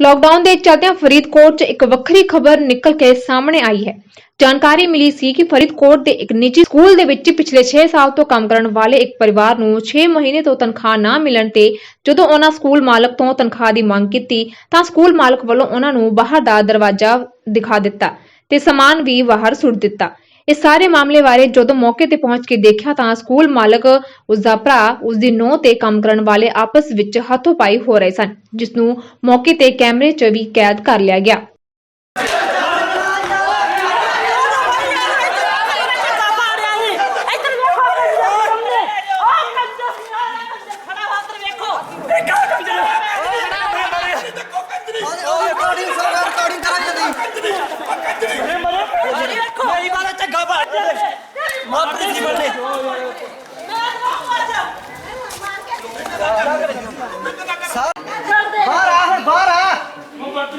Lockdown ਦੇ ਚਲਦਿਆਂ ਫਰੀਦਕੋਟ 'ਚ ਇੱਕ ਵੱਖਰੀ ਖਬਰ ਨਿਕਲ ਕੇ ਸਾਹਮਣੇ ਆਈ ਹੈ। ਜਾਣਕਾਰੀ ਮਿਲੀ ਸੀ ਕਿ ਫਰੀਦਕੋਟ ਦੇ ਇੱਕ ਨਿੱਜੀ ਸਕੂਲ ਦੇ ਵਿੱਚ ਪਿਛਲੇ 6 ਸਾਲ ਤੋਂ ਕੰਮ ਕਰਨ ਵਾਲੇ ਇੱਕ ਪਰਿਵਾਰ ਨੂੰ 6 ਮਹੀਨੇ ਤੋਂ ਤਨਖਾਹ ਨਾ ਮਿਲਣ ਤੇ ਜਦੋਂ ਉਹਨਾਂ ਸਕੂਲ ਮਾਲਕ ਤੋਂ ਤਨਖਾਹ ਦੀ ਮੰਗ ਕੀਤੀ, ਤਾਂ ਸਕੂਲ ਮਾਲਕ ਵੱਲੋਂ ਉਹਨਾਂ ਨੂੰ ਬਾਹਰ ਦਾ ਦਰਵਾਜ਼ਾ ਦਿਖਾ ਦਿੱਤਾ ਤੇ ਸਮਾਨ ਵੀ ਬਾਹਰ ਸੁੱਟ ਦਿੱਤਾ। ਇਸ ਸਾਰੇ ਮਾਮਲੇ ਬਾਰੇ ਜਦੋਂ ਮੌਕੇ ਤੇ ਪਹੁੰਚ ਕੇ ਦੇਖਿਆ ਤਾਂ ਸਕੂਲ ਮਾਲਕ, ਉਸ ਦਾ ਭਰਾ, ਉਸ ਦੀ ਨੂੰਹ ਤੇ ਕੰਮ ਕਰਨ ਵਾਲੇ ਆਪਸ ਵਿੱਚ ਹੱਥੋਂ-ਪਾਈ ਹੋ ਰਹੇ ਸਨ ਜਿਸ ਨੂੰ ਮੌਕੇ ਤੇ ਕੈਮਰੇ 'ਚ ਵੀ ਕੈਦ ਕਰ ਲਿਆ ਗਿਆ।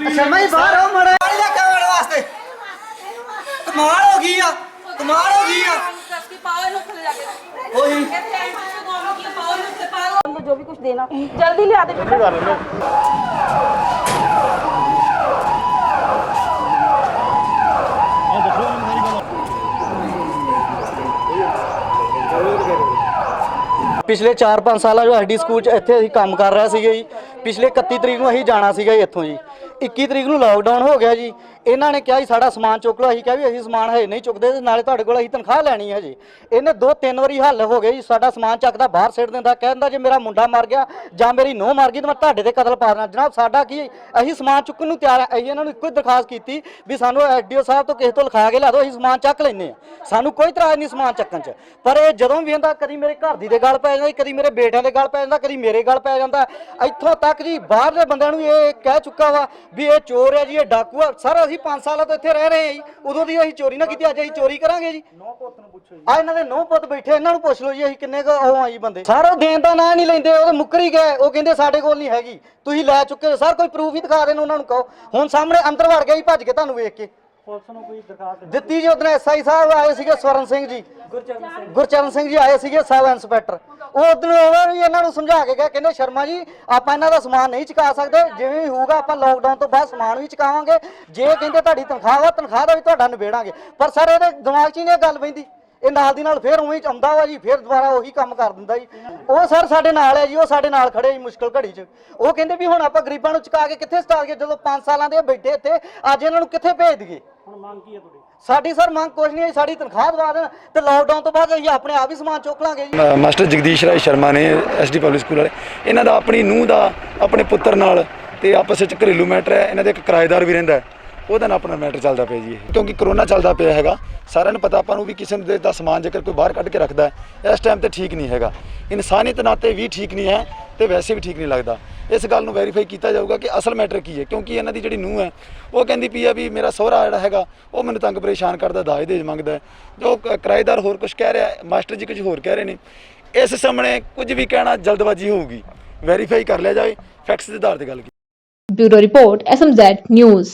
ਸ਼ਰਮਾ ਜੀ ਬਾਹਰ ਆਓ ਮੜਾ ਪਾਣੀ ਲੈ ਕੇ ਆਉਣ ਵਾਸਤੇ। ਕਮਾਲ ਹੋ ਗਈ ਆ ਕਮਾਲ ਹੋ ਗਈ ਆ। ਉਹੀ। ਜੋ ਵੀ ਕੁਝ ਦੇਣਾ ਜਲਦੀ ਲਿਆ ਦੇ ਪਿਛਲੇ 4-5 ਸਾਲਾਂ ਜੋ ਐਡੀ ਸਕੂਲ ਚ ਇੱਥੇ ਅਸੀਂ ਕੰਮ ਕਰ ਰਹੇ ਸੀਗੇ ਜੀ, ਪਿਛਲੇ 31 ਤਰੀਕ ਨੂੰ ਅਸੀਂ ਜਾਣਾ ਸੀਗਾ ਜੀ ਇੱਥੋਂ ਜੀ। 21 ਤਰੀਕ ਨੂੰ ਲਾਕਡਾਊਨ ਹੋ ਗਿਆ ਜੀ। ਇਹਨਾਂ ਨੇ ਕਿਹਾ ਜੀ, ਸਾਡਾ ਸਮਾਨ ਚੁੱਕ ਲਓ। ਅਸੀਂ ਕਿਹਾ ਵੀ ਅਸੀਂ ਸਮਾਨ ਹੈ ਨਹੀਂ ਚੁੱਕਦੇ ਤੇ ਨਾਲੇ ਤੁਹਾਡੇ ਕੋਲ ਅਸੀਂ ਤਨਖਾਹ ਲੈਣੀ ਹੈ ਜੀ ਇਹਨੇ ਦੋ ਤਿੰਨ ਵਾਰੀ ਹੱਲ ਹੋ ਗਏ ਜੀ, ਸਾਡਾ ਸਮਾਨ ਚੱਕਦਾ ਬਾਹਰ ਸਿੱਟ ਦਿੰਦਾ। ਕਹਿੰਦਾ, ਜੇ ਮੇਰਾ ਮੁੰਡਾ ਮਰ ਗਿਆ ਜਾਂ ਮੇਰੀ ਨੂੰਹ ਮਰ ਗਈ ਤਾਂ ਮੈਂ ਤੁਹਾਡੇ ਤੇ ਕਤਲ ਪਾ ਦੇਣਾ ਜਨਾਬ, ਸਾਡਾ ਕੀ ਅਸੀਂ ਸਮਾਨ ਚੁੱਕਣ ਨੂੰ ਤਿਆਰ ਆ। ਅਸੀਂ ਇਹਨਾਂ ਨੂੰ ਇੱਕੋ ਹੀ ਦਰਖਾਸਤ ਕੀਤੀ ਵੀ ਸਾਨੂੰ ਐਸਡੀਓ ਸਾਹਿਬ ਤੋਂ ਕਿਸੇ ਤੋਂ ਲਿਖਾ ਕੇ ਲਿਆ ਦਿਓ, ਅਸੀਂ ਸਮਾਨ ਚੱਕ ਲੈਨੇ ਆ ਸਾਨੂੰ ਕੋਈ ਇਤਰਾਜ਼ ਨਹੀਂ ਸਮਾਨ ਚੱਕਣ 'ਚ। ਪਰ ਇਹ ਜਦੋਂ ਵੀ ਇਹਦਾ ਕਦੀ ਮੇਰੇ ਘਰ ਦੀ ਦੇ ਗੱਲ ਪੈ ਜਾਂਦਾ, ਕਦੀ ਮੇਰੇ ਬੇਟਿਆਂ ਦੇ ਗੱਲ ਪੈ ਜਾਂਦਾ, ਕਦੀ ਮੇਰੇ ਗੱਲ ਪੈ ਜਾਂਦਾ। ਇੱਥੋਂ ਤੱਕ ਜੀ, ਬਾਹਰਲੇ ਬੰਦਿਆਂ ਨੂੰ ਇਹ ਕਹਿ ਚੁੱਕਾ ਵਾ ਵੀ ਇਹ ਚੋਰ ਹੈ ਜੀ, ਇਹ ਡਾਕੂ ਆ, ਸਰ ਅਸੀਂ 5 ਸਾਲਾਂ ਤੋਂ ਇੱਥੇ ਰਹਿ ਰਹੇ ਹਾਂ ਜੀ। ਉਦੋਂ ਦੀ ਅਸੀਂ ਚੋਰੀ ਨਾ ਕੀਤੀ ਅੱਜ ਅਸੀਂ ਚੋਰੀ ਕਰਾਂਗੇ ਜੀ। ਨੌ ਪੁੱਤ ਨੂੰ ਪੁੱਛੋ ਜੀ। ਆ ਇਹਨਾਂ ਦੇ ਨੌ ਪੁੱਤ ਬੈਠੇ ਇਹਨਾਂ ਨੂੰ ਪੁੱਛ ਲਓ ਜੀ ਅਸੀਂ ਕਿੰਨੇ ਕੁ ਉਹ ਆ ਜੀ ਬੰਦੇ। ਸਰ ਉਹ ਦੇਣ ਦਾ ਨਾਂ ਨਹੀਂ ਲੈਂਦੇ ਉਹ ਮੁੱਕਰ ਹੀ ਗਏ ਉਹ ਕਹਿੰਦੇ ਸਾਡੇ ਕੋਲ ਨਹੀਂ ਹੈਗੀ। ਤੁਸੀਂ ਲੈ ਚੁੱਕੇ ਹੋ ਸਰ ਕੋਈ ਪ੍ਰੂਫ ਹੀ ਦਿਖਾ ਦੇਣ ਉਹਨਾਂ ਨੂੰ ਕਹੋ। ਹੁਣ ਸਾਹਮਣੇ ਅੰਦਰ ਵੜ ਗਿਆ ਜੀ ਭੱਜ ਕੇ ਤੁਹਾਨੂੰ ਵੇਖ ਕੇ। ਪੁਲਿਸ ਨੂੰ ਕੋਈ ਦਿਖਾ ਦਿੱਤੀ? ਜੀ ਉਦੋਂ ਐਸਆਈ ਸਾਹਿਬ ਆਏ ਸੀਗੇ ਸਵਰਨ ਸਿੰਘ ਜੀ। ਗੁਰਚਰਨ ਸਿੰਘ। ਜੀ ਆਏ ਸੀਗੇ ਸਬ ਇੰਸਪੈਕਟਰ। ਉਹ ਉਦੋਂ ਉਹਨਾਂ ਵੀ ਇਹਨਾਂ ਨੂੰ ਸਮਝਾ ਕੇ ਗਏ ਕਹਿੰਦੇ ਸ਼ਰਮਾ ਜੀ ਆਪਾਂ ਇਹਨਾਂ ਦਾ ਸਮਾਨ ਨਹੀਂ ਚੁਕਾ ਸਕਦੇ ਜਿਵੇਂ ਵੀ ਹੋਊਗਾ ਆਪਾਂ ਲੋਕਡਾਊਨ ਤੋਂ ਬਾਅਦ ਸਮਾਨ ਵੀ ਚੁਕਾਵਾਂਗੇ। ਜੇ ਕਹਿੰਦੇ ਤੁਹਾਡੀ ਤਨਖਾਹ ਵਾ ਤਨਖਾਹ ਦਾ ਵੀ ਤੁਹਾਡਾ ਨਿਬੇੜਾਂਗੇ। ਪਰ ਸਰ ਇਹਦੇ ਦਿਮਾਗ 'ਚ ਹੀ ਨਹੀਂ ਇਹ ਗੱਲ ਪੈਂਦੀ। ਇਹ ਨਾਲ ਦੀ ਨਾਲ ਫੇਰ ਉਵੇਂ ਹੀ ਆਉਂਦਾ ਵਾ ਜੀ ਫੇਰ ਦੁਬਾਰਾ ਉਹੀ ਕੰਮ ਕਰ ਦਿੰਦਾ ਜੀ। ਉਹ ਸਰ ਸਾਡੇ ਨਾਲ ਹੈ ਜੀ ਉਹ ਸਾਡੇ ਨਾਲ ਖੜੇ ਜੀ ਮੁਸ਼ਕਲ ਘੜੀ 'ਚ। ਉਹ ਕਹਿੰਦੇ ਵੀ ਹੁਣ ਆਪਾਂ ਗਰੀਬਾਂ ਨੂੰ ਚੁਕਾ ਕੇ ਕਿੱਥੇ ਸਟਾਰ ਕੇ ਜਦੋਂ 5 ਸਾਲਾਂ ਦੇ ਬੈਠੇ ਇੱਥੇ ਅੱਜ ਇਹਨਾਂ ਨੂੰ ਕਿੱਥੇ ਭੇਜ ਦਈਏ? ਹੁਣ ਮੰਗ ਕੀ ਹੈ ਤੁਹਾਡੀ? ਸਾਡੀ ਸਰ ਮੰਗ ਕੁਛ ਨਹੀਂ ਹੈ ਸਾਡੀ ਤਨਖਾਹ ਦਵਾ ਦੇਣ ਤੇ ਲਾਕਡਾਊਨ ਤੋਂ ਬਾਅਦ ਅਸੀਂ ਆਪਣੇ ਆਪ ਹੀ ਸਮਾਨ ਚੁੱਕ ਲਾਂਗੇ ਜੀ। ਮ- ਮਾਸਟਰ ਜਗਦੀਸ਼ ਰਾਏ ਸ਼ਰਮਾ ਨੇ ਐਸਡੀ ਪਬਲਿਕ ਸਕੂਲ ਵਾਲੇ। ਇਹਨਾਂ ਦਾ ਆਪਣੀ ਨੂੰਹ ਦਾ ਆਪਣੇ ਪੁੱਤਰ ਨਾਲ ਤੇ ਆਪਸ ਵਿੱਚ ਘਰੇਲੂ ਮੈਟਰ ਹੈ। ਇਹਨਾਂ ਦੇ ਇੱਕ ਕਿਰਾਏਦਾਰ ਵੀ ਰਹਿੰਦਾ ਹੈ। ਉਹਦਾ ਨਾਲ ਆਪਣਾ ਮੈਟਰ ਚੱਲਦਾ ਪਿਆ ਜੀ ਇਹ। ਕਿਉਂਕਿ ਕਰੋਨਾ ਚੱਲਦਾ ਪਿਆ ਹੈਗਾ ਸਾਰਿਆਂ ਨੂੰ ਪਤਾ ਆਪਾਂ ਨੂੰ ਵੀ ਕਿਸੇ ਦੇ ਦਾ ਸਮਾਨ ਜੇਕਰ ਕੋਈ ਬਾਹਰ ਕੱਢ ਕੇ ਰੱਖਦਾ ਹੈ ਇਸ ਟਾਈਮ ਤੇ ਠੀਕ ਨਹੀਂ ਹੈਗਾ। ਇਨਸਾਨੀਅਤ ਨਾਤੇ ਵੀ ਠੀਕ ਨਹੀਂ ਹੈ ਤੇ ਵੈਸੇ ਵੀ ਠੀਕ ਨਹੀਂ ਲੱਗਦਾ। ਇਸ ਗੱਲ ਨੂੰ ਵੈਰੀਫਾਈ ਕੀਤਾ ਜਾਊਗਾ ਕਿ ਅਸਲ ਮੈਟਰ ਕੀ ਹੈ ਕਿਉਂਕਿ ਇਹਨਾਂ ਦੀ ਜਿਹੜੀ ਨੂੰਹ ਹੈ ਉਹ ਕਹਿੰਦੀ ਪਈ ਆ ਵੀ ਮੇਰਾ ਸਹੁਰਾ ਜਿਹੜਾ ਹੈਗਾ ਉਹ ਮੈਨੂੰ ਤੰਗ ਪਰੇਸ਼ਾਨ ਕਰਦਾ ਦਾਜ ਦੇਜ ਮੰਗਦਾ ਹੈ। ਜੋ ਕ- ਕਿਰਾਏਦਾਰ ਹੋਰ ਕੁਝ ਕਹਿ ਰਿਹਾ ਹੈ, ਮਾਸਟਰ ਜੀ ਕੁਝ ਹੋਰ ਕਹਿ ਰਹੇ ਨੇ। ਇਸ ਸਾਹਮਣੇ ਕੁਝ ਵੀ ਕਹਿਣਾ ਜਲਦਬਾਜ਼ੀ ਹੋਊਗੀ। ਵੈਰੀਫਾਈ ਕਰ ਲਿਆ ਜਾਵੇ ਫੈਕਟਸ ਦੇ ਆਧਾਰ ਤੇ ਗੱਲ ਕੀਤੀ। Bureau report SMZ news